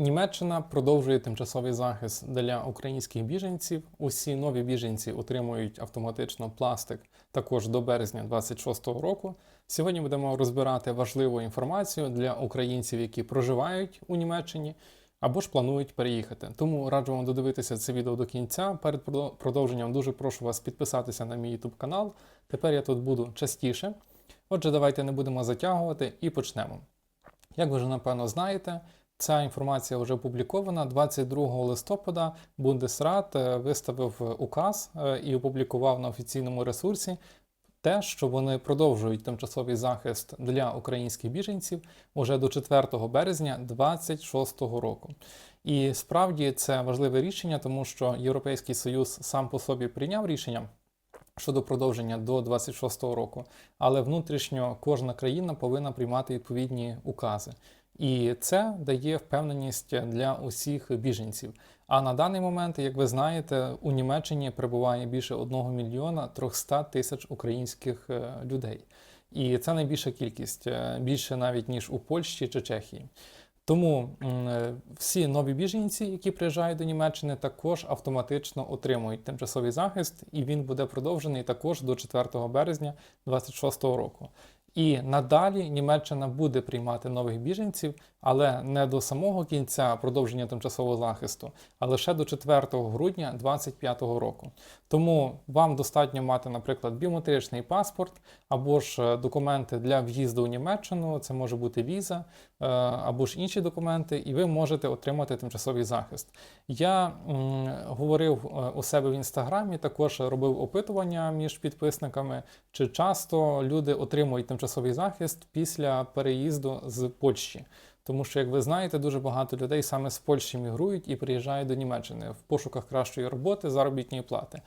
Німеччина продовжує тимчасовий захист для українських біженців. Усі нові біженці отримують автоматично пластик також до березня 26-го року. Сьогодні будемо розбирати важливу інформацію для українців, які проживають у Німеччині або ж планують переїхати. Тому раджу вам додивитися це відео до кінця. Перед продовженням дуже прошу вас підписатися на мій YouTube канал. Тепер я тут буду частіше. Отже, давайте не будемо затягувати і почнемо. Як ви вже напевно знаєте, ця інформація вже опублікована. 22 листопада Бундесрат е, виставив указ е, і опублікував на офіційному ресурсі те, що вони продовжують тимчасовий захист для українських біженців уже до 4 березня 2026 року. І справді це важливе рішення, тому що Європейський Союз сам по собі прийняв рішення щодо продовження до 26-го року, але внутрішньо кожна країна повинна приймати відповідні укази. І це дає впевненість для усіх біженців. А на даний момент, як ви знаєте, у Німеччині перебуває більше 1 мільйона 300 тисяч українських е, людей. І це найбільша кількість, е, більше навіть ніж у Польщі чи Чехії. Тому е, всі нові біженці, які приїжджають до Німеччини, також автоматично отримують тимчасовий захист, і він буде продовжений також до 4 березня 2026 року. І надалі Німеччина буде приймати нових біженців, але не до самого кінця продовження тимчасового захисту, а лише до 4 грудня 2025 року. Тому вам достатньо мати, наприклад, біометричний паспорт або ж е, документи для в'їзду у Німеччину, це може бути віза е, або ж інші документи, і ви можете отримати тимчасовий захист. Я м, говорив е, у себе в інстаграмі, також робив опитування між підписниками, чи часто люди отримують тимчасовий захист після переїзду з Польщі. Тому що, як ви знаєте, дуже багато людей саме з Польщі мігрують і приїжджають до Німеччини в пошуках кращої роботи, заробітної плати.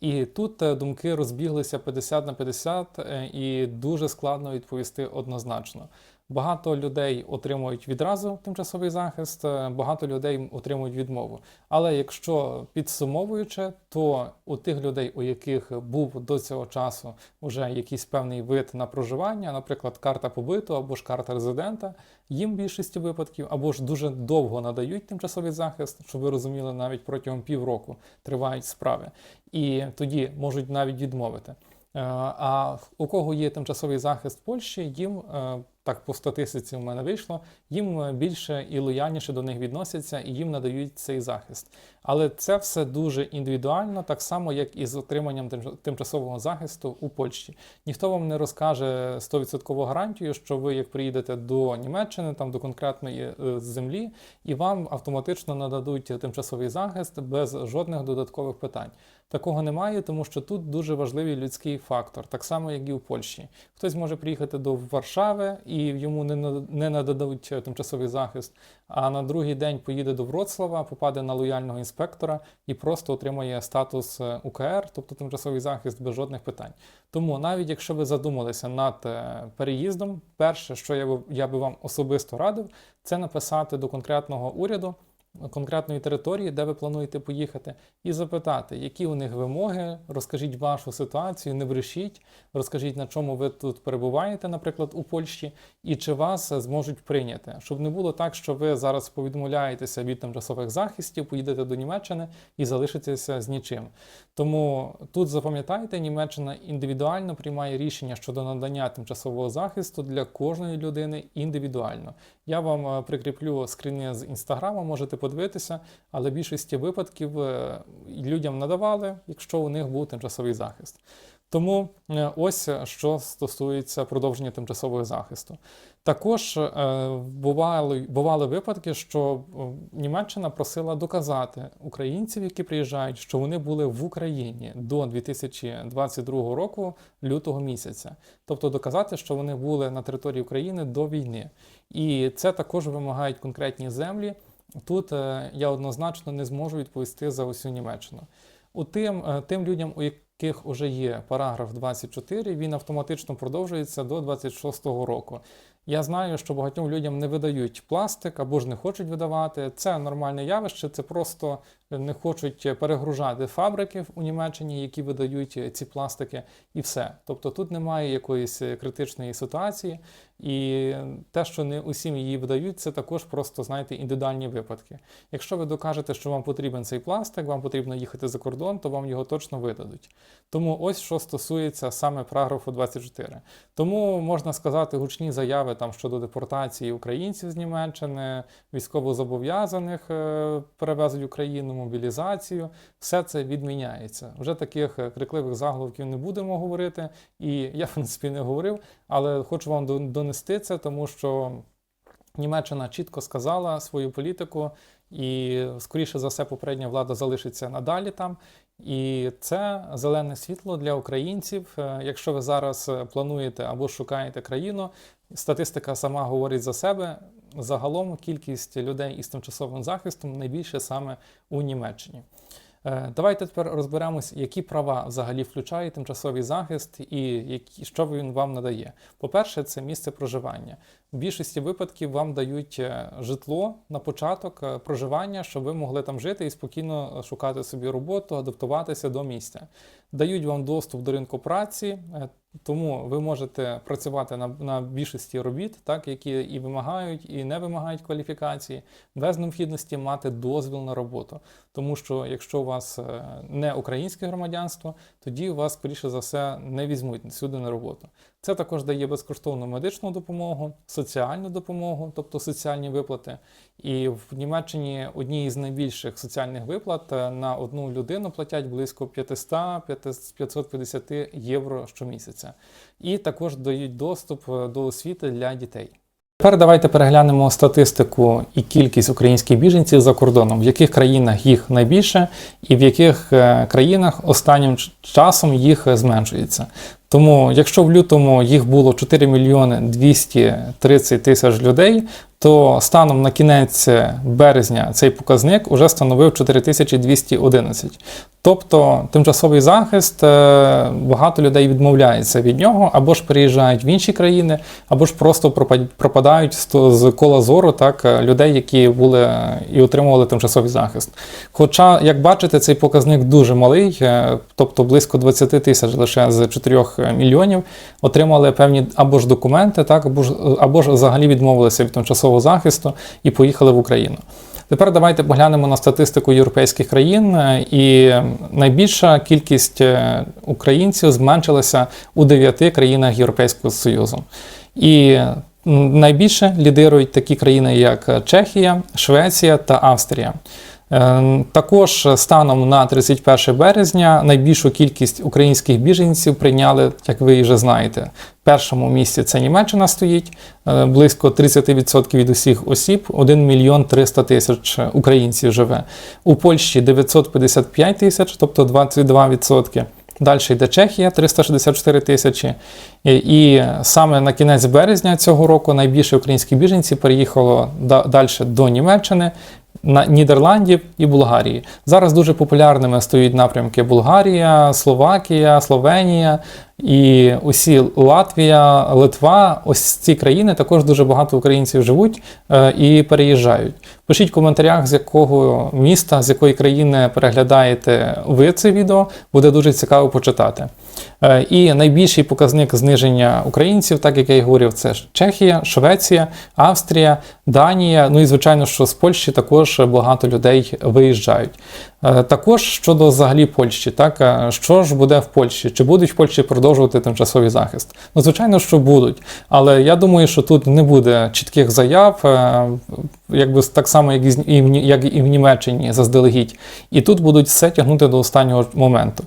І тут е, думки розбіглися 50 на 50, е, і дуже складно відповісти однозначно. Багато людей отримують відразу тимчасовий захист, е, багато людей отримують відмову. Але якщо підсумовуючи, то у тих людей, у яких був до цього часу вже якийсь певний вид на проживання, наприклад, карта побиту або ж карта резидента, їм більшості випадків або ж дуже довго надають тимчасовий захист, щоб ви розуміли, навіть протягом півроку тривають справи, і тоді можуть навіть відмовити. Е, А у кого є тимчасовий захист в Польщі, їм е, так по статистиці в мене вийшло, їм е, більше і лояльніше до них відносяться, і їм надають цей захист. Але це все дуже індивідуально, так само як і з отриманням тимчасового захисту у Польщі. Ніхто вам не розкаже 100% гарантію, що ви, як приїдете до Німеччини, там до конкретної е, землі, і вам автоматично нададуть тимчасовий захист без жодних додаткових питань. Такого немає, тому що тут дуже важливий людський фактор, так само, як і у Польщі. Хтось може приїхати до Варшави і йому не нададуть е, тимчасовий захист, а на другий день поїде до Вроцлава, попаде на лояльного інспектора і просто отримує статус е, УКР, тобто тимчасовий захист без жодних питань. Тому навіть якщо ви задумалися над е, переїздом, перше, що я би, я би вам особисто радив, це написати до конкретного уряду конкретної території, де ви плануєте поїхати, і запитати, які у них вимоги, розкажіть вашу ситуацію, не брешіть, розкажіть, на чому ви тут перебуваєте, наприклад, у Польщі, і чи вас зможуть прийняти, щоб не було так, що ви зараз повідмовляєтеся від тимчасових захистів, поїдете до Німеччини і залишитеся з нічим. Тому тут запам'ятайте, Німеччина індивідуально приймає рішення щодо надання тимчасового захисту для кожної людини індивідуально. Я вам е, прикріплю скріни з інстаграму, можете подивитися, але в більшості випадків е, людям надавали, якщо у них був тимчасовий захист. Тому е, ось е, що стосується продовження тимчасового захисту. Також бували, бували випадки, що Німеччина просила доказати українців, які приїжджають, що вони були в Україні до 2022 року, лютого місяця. Тобто доказати, що вони були на території України до війни. І це також вимагають конкретні землі. Тут е, я однозначно не зможу відповісти за усю Німеччину. У тим, е, тим людям, у яких вже є параграф 24, він автоматично продовжується до 26-го року. Я знаю, що багатьом людям не видають пластик або ж не хочуть видавати. Це нормальне явище, це просто не хочуть перегружати фабрики у Німеччині, які видають ці пластики, і все. Тобто тут немає якоїсь критичної ситуації. І те, що не усім її видають, це також просто, знаєте, індивідуальні випадки. Якщо ви докажете, що вам потрібен цей пластик, вам потрібно їхати за кордон, то вам його точно видадуть. Тому ось що стосується саме параграфу 24. Тому можна сказати гучні заяви там щодо депортації українців з Німеччини, військовозобов'язаних е, перевезуть Україну, мобілізацію. Все це відміняється. Вже таких е, крикливих заголовків не будемо говорити, і я в принципі не говорив, але хочу вам донести це, тому що Німеччина чітко сказала свою політику, і скоріше за все, попередня влада залишиться надалі там. І це зелене світло для українців. Е, Якщо ви зараз е, плануєте або шукаєте країну, статистика сама говорить за себе. Загалом кількість людей із тимчасовим захистом найбільше саме у Німеччині. Е, Давайте тепер розберемось, які права взагалі включає тимчасовий захист і які, що він вам надає. По-перше, це місце проживання. В більшості випадків вам дають е, житло на початок е, проживання, щоб ви могли там жити і спокійно шукати собі роботу, адаптуватися до місця. Дають вам доступ до ринку праці, е, тому ви можете працювати на, на більшості робіт, так, які і вимагають, і не вимагають кваліфікації, без необхідності мати дозвіл на роботу. Тому що якщо у вас не українське громадянство, тоді вас, скоріше за все, не візьмуть сюди на роботу. Це також дає безкоштовну медичну допомогу, соціальну допомогу, тобто соціальні виплати. І в Німеччині одні із найбільших соціальних виплат е, на одну людину платять близько 500-550 євро щомісяця. І також дають доступ е, до освіти для дітей. Тепер давайте переглянемо статистику і кількість українських біженців за кордоном, в яких країнах їх найбільше, і в яких е, країнах останнім часом їх е, зменшується. Тому, якщо в лютому їх було 4 мільйони 230 тисяч людей, то станом на кінець березня цей показник уже становив 4211. Тобто тимчасовий захист е, багато людей відмовляється від нього, або ж переїжджають в інші країни, або ж просто пропад- пропадають з кола зору так, е, людей, які були е, і отримували тимчасовий захист. Хоча, як бачите, цей показник дуже малий, тобто близько 20 тисяч лише з 4 мільйонів отримали певні або ж документи, так, або ж, або ж взагалі відмовилися від тимчасового захисту і поїхали в Україну. Тепер давайте поглянемо на статистику європейських країн. І найбільша кількість е, українців зменшилася у дев'яти країнах Європейського Союзу. І найбільше лідирують такі країни, як Чехія, Швеція та Австрія. Е, Також станом на 31 березня найбільшу кількість українських біженців прийняли, як ви вже знаєте. В першому місці це Німеччина стоїть, е, близько 30% від усіх осіб, 1 мільйон 300 тисяч українців живе. У Польщі 955 тисяч, тобто 22%. Далі йде Чехія 364 тисячі. І, і саме на кінець березня цього року найбільше українських біженців переїхало далі до Німеччини, Нідерландів і Болгарії. Зараз дуже популярними стають напрямки Болгарія, Словакія, Словенія і усі Латвія, Литва. Ось ці країни також дуже багато українців живуть е, і переїжджають. Пишіть в коментарях, з якого міста, з якої країни переглядаєте ви це відео. Буде дуже цікаво почитати. Е, І найбільший показник зниження українців, так як я і говорив, це Чехія, Швеція, Австрія, Данія. Ну і звичайно, що з Польщі також багато людей виїжджають. Е, Також щодо взагалі Польщі, так е, що ж буде в Польщі? Чи будуть в Польщі продовжувати тимчасовий захист? Ну, звичайно, що будуть, але я думаю, що тут не буде чітких заяв, е, якби так само, як і в Німеччині заздалегідь. І тут будуть все тягнути до останнього моменту.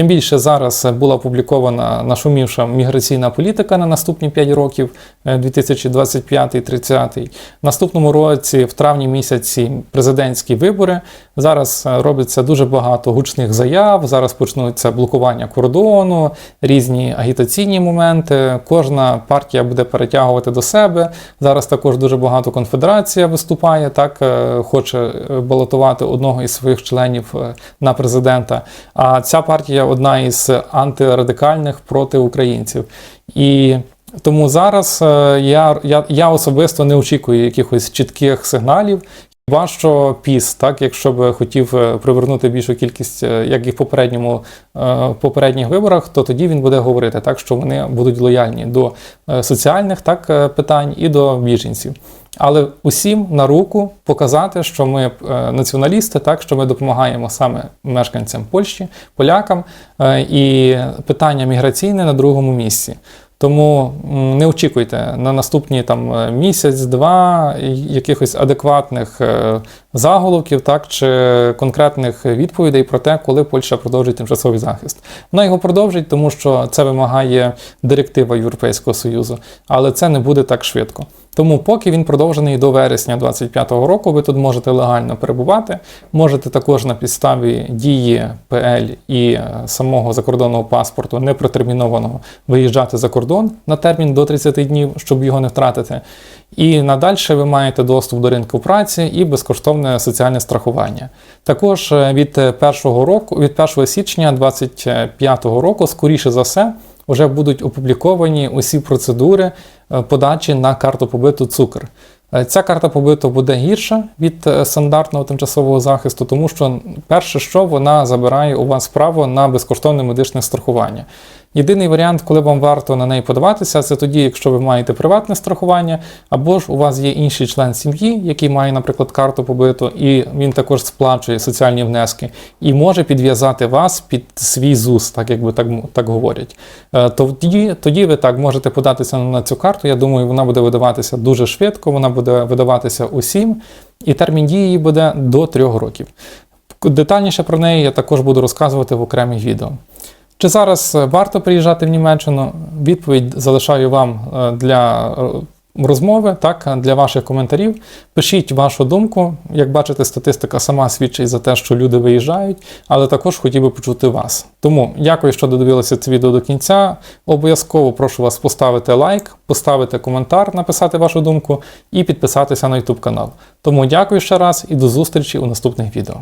Тим більше зараз була опублікована нашумівша міграційна політика на наступні 5 років, е, 2025-30. В наступному році, в травні місяці, президентські вибори. Зараз е, робиться дуже багато гучних заяв. Зараз почнуться блокування кордону, різні агітаційні моменти. Кожна партія буде перетягувати до себе. Зараз також дуже багато конфедерація виступає, так е, хоче е, балотувати одного із своїх членів е, на президента. А ця партія одна із антирадикальних проти українців. І тому зараз е, я, я, я особисто не очікую якихось чітких сигналів. Важчо піс, так, якщо б хотів е, привернути більшу кількість, е, як і в попередньому, попередніх виборах, то тоді він буде говорити так, що вони будуть лояльні до соціальних так, питань і до біженців. Але усім на руку показати, що ми е, націоналісти, так що ми допомагаємо саме мешканцям Польщі, полякам, е, і питання міграційне на другому місці. Тому не очікуйте на наступні там е, місяць-два якихось адекватних е, заголовків, так чи конкретних відповідей про те, коли Польща продовжить тимчасовий захист. Вона його продовжить, тому що це вимагає директива Європейського Союзу, але це не буде так швидко. Тому, поки він продовжений до вересня 2025 року, ви тут можете легально перебувати. Можете також на підставі дії ПЛ і е, самого закордонного паспорту непротермінованого виїжджати за кордон на термін до 30 днів, щоб його не втратити. І надальше ви маєте доступ до ринку праці і безкоштовне соціальне страхування. Також е, від 1 року, від 1 січня 2025 року, скоріше за все, вже будуть опубліковані усі процедури е, подачі на карту побиту цукор. Е, Ця карта побиту буде гірша від е, стандартного тимчасового захисту, тому що перше, що вона забирає у вас право на безкоштовне медичне страхування. Єдиний варіант, коли вам варто на неї подаватися, це тоді, якщо ви маєте приватне страхування, або ж у вас є інший член сім'ї, який має, наприклад, карту побиту, і він також сплачує соціальні внески, і може підв'язати вас під свій ЗУС, так якби так, так говорять. Е, Тоді, тоді ви так можете податися на цю карту. Я думаю, вона буде видаватися дуже швидко, вона буде видаватися усім, і термін дії її буде до трьох років. Детальніше про неї я також буду розказувати в окремих відео. Чи зараз е, варто приїжджати в Німеччину? Відповідь залишаю вам е, для е, розмови, так, для ваших коментарів. Пишіть вашу думку. Як бачите, статистика сама свідчить за те, що люди виїжджають, але також хотів би почути вас. Тому дякую, що додивилися це відео до кінця. Обов'язково прошу вас поставити лайк, поставити коментар, написати вашу думку і підписатися на YouTube канал. Тому дякую ще раз і до зустрічі у наступних відео.